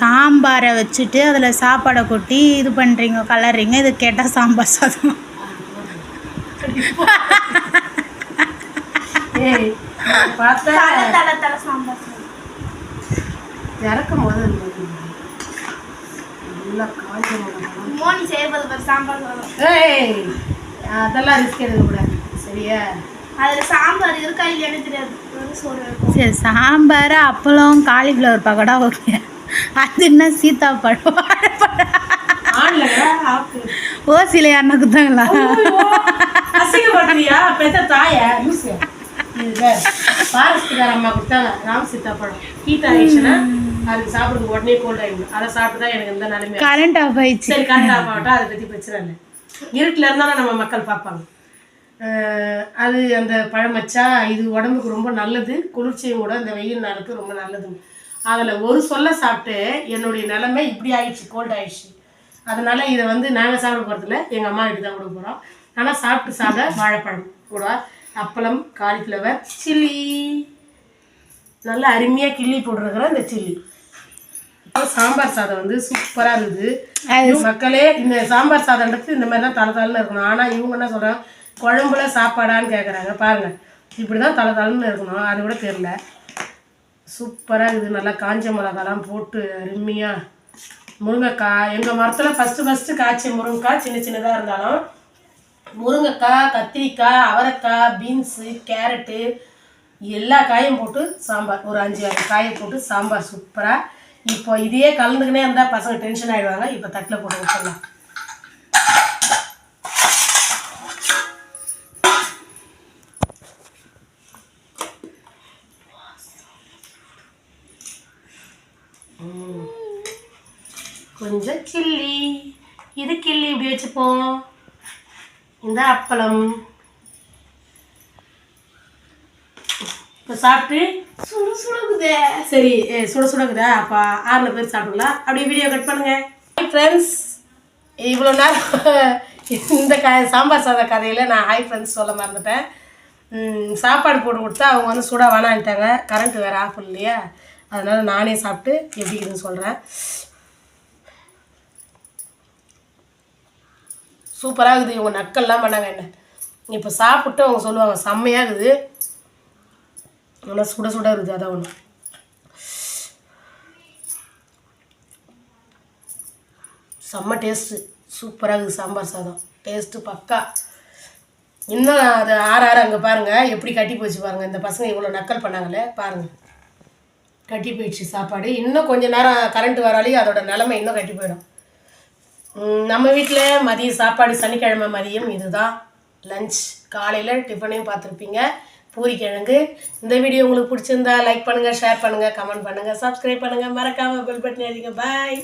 சாம்பாரை வச்சுட்டு அதில் சாப்பாடை கொட்டி இது பண்ணுறீங்க கலர்றீங்க இது கேட்டால் சாம்பார் சாதம். சாம்பார். இறக்கும் போது. மோனி செய்வது அதெல்லாம் ரிஸ்க் எடுக்க கூடாது. சரியா? அதுல சாம்பார் இருக்கா தெரியாது. சரி சாம்பார் அப்பளம் காலிஃப்ளவர் பக்கோடா ஓகே அது என்ன. ஆன்ல ஆப்பு. ஓசில யாருன்னா குத்தாங்களா ஃபாரஸ்ட்டுக்கார அம்மா கொடுத்தாங்க. ராம் ஹீட் ஆயிடுச்சுன்னா அதுக்கு சாப்பிடுறது உடனே கோல்ட் ஆயிடும். அதை சாப்பிட்டு தான் எனக்கு இந்த நிலைமை கரண்ட் ஆஃப் ஆயிடுச்சு. சரி கரெக்ட் ஆகட்டும். அதை பற்றி பிரச்சனை இல்லை. இருட்டில் இருந்தாலும் நம்ம மக்கள் பார்ப்பாங்க. அது அந்த பழம் வச்சா இது உடம்புக்கு ரொம்ப நல்லது. குளிர்ச்சியும் கூட இந்த வெயில் நாளுக்கு ரொம்ப நல்லது அதில் ஒரு சொல்ல சாப்பிட்டு என்னுடைய நிலைமை இப்படி ஆயிடுச்சு கோல்ட் ஆயிடுச்சு. அதனால இதை வந்து நாங்கள் சாப்பிட போகிறதில்ல எங்கள் அம்மா வீட்டு தான் கொடுக்க போகிறோம் ஆனால் சாப்பிட்டு சாப்பிட வாழைப்பழம் கூட அப்பளம் காலிஃப்ளவர் சில்லி நல்லா அருமையாக கிள்ளி போட்டுருக்குற இந்த சில்லி இப்போ சாம்பார் சாதம் வந்து சூப்பராக இருக்குது மக்களே இந்த சாம்பார் சாதம்ன்றது இந்த மாதிரி தான் தலை தலைன்னு இருக்கணும். ஆனால் இவங்க என்ன சொல்கிறாங்க குழம்புல சாப்பாடான்னு கேட்குறாங்க பாருங்கள் இப்படி தான் தலை தலைன்னு இருக்கணும். அது கூட தெரில சூப்பராக இது நல்லா காஞ்ச மிளகாலாம் போட்டு அருமையாக முருங்கைக்காய். எங்கள் மரத்தில் ஃபஸ்ட்டு ஃபஸ்ட்டு காய்ச்ச முருங்கைக்காய் சின்ன சின்னதாக இருந்தாலும் முருங்கைக்காய் கத்திரிக்காய் அவரைக்காய் பீன்ஸு கேரட்டு எல்லா காயும் போட்டு சாம்பார். ஒரு அஞ்சு ஆறு காயை போட்டு சாம்பார் சூப்பராக இப்போ இதையே கலந்துக்கினே இருந்தால் பசங்க டென்ஷன் ஆகிடுவாங்க இப்போ தட்டில் போட்டு வச்சிடலாம். கொஞ்சம் கிள்ளி. இது கிள்ளி இப்படி வச்சுப்போம். இந்த அப்பளம். இப்போ சாப்பிட்டு சுடு சுடக்குதே. சரி ஏ, சுட சுடக்குதா. அப்போ ஆறில் பேர் சாப்பிடலாம் அப்படியே வீடியோ கட் பண்ணுங்க. ஹாய் ஃப்ரெண்ட்ஸ் இவ்வளோ நேரம் இந்த க சாம்பார் சாத கதையில் நான் ஹாய் ஃப்ரெண்ட்ஸ் சொல்ல மறந்துட்டேன். சாப்பாடு போட்டு கொடுத்தா அவங்க வந்து சுட வேணான்ட்டாங்க கரண்ட்டு வேறு ஆஃப் இல்லையா? அதனால் நானே சாப்பிட்டு எப்படி இருக்குதுன்னு சொல்கிறேன் சூப்பராக இருக்குது இவங்க நக்கல்லாம் பண்ணாங்க என்ன இப்போ சாப்பிட்டு அவங்க சொல்லுவாங்க செம்மையாக இருக்குது நல்லா சுட சுட இருக்குது அதான் ஒன்று செம்ம டேஸ்ட்டு சூப்பராக இருக்குது சாம்பார் சாதம். டேஸ்ட்டு பக்கா. இன்னும் அது ஆறு ஆறு அங்கே பாருங்கள் எப்படி கட்டி போச்சு பாருங்கள் இந்த பசங்க இவ்வளோ நக்கல் பண்ணாங்களே பாருங்கள் கட்டி போயிடுச்சு சாப்பாடு. இன்னும் கொஞ்சம் நேரம் கரண்ட் வராலையும் அதோட நிலமை இன்னும் கட்டி போயிடும். நம்ம வீட்டில் மதிய சாப்பாடு சனிக்கிழமை மதியம் இதுதான். லஞ்ச் காலையில் டிஃபனையும் பார்த்துருப்பீங்க. பூரிக்கிழங்கு. இந்த வீடியோ உங்களுக்கு பிடிச்சிருந்தா லைக் பண்ணுங்கள் ஷேர் பண்ணுங்கள் கமெண்ட் பண்ணுங்கள் சப்ஸ்கிரைப் பண்ணுங்கள் மறக்காமல் பெல் பட்டன் அடிங்க. பாய்